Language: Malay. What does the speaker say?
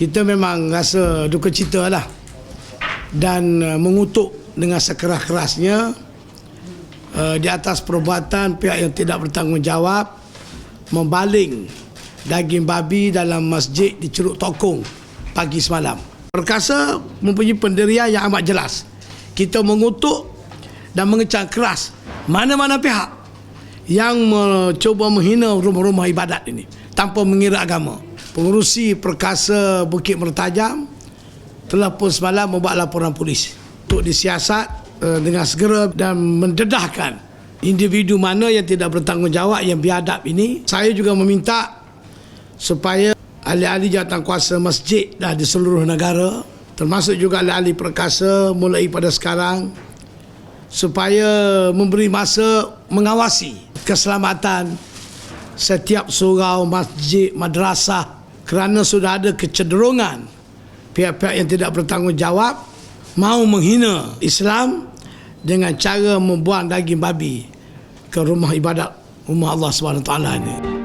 kita memang rasa duka cita lah dan uh, mengutuk dengan sekeras-kerasnya uh, di atas perbuatan pihak yang tidak bertanggungjawab membaling daging babi dalam masjid di Curug Tokong pagi semalam. Perkasa mempunyai pendirian yang amat jelas. Kita mengutuk dan mengecam keras mana-mana pihak yang mencuba menghina rumah-rumah ibadat ini tanpa mengira agama. Pengurusi perkasa Bukit Mertajam telah pun semalam membuat laporan polis untuk disiasat uh, dengan segera dan mendedahkan individu mana yang tidak bertanggungjawab yang biadab ini. Saya juga meminta supaya ahli-ahli jawatan kuasa masjid dah di seluruh negara termasuk juga ahli-ahli perkasa mulai pada sekarang supaya memberi masa mengawasi keselamatan setiap surau, masjid, madrasah kerana sudah ada kecenderungan pihak-pihak yang tidak bertanggungjawab mau menghina Islam dengan cara membuang daging babi ke rumah ibadat rumah Allah Taala ini.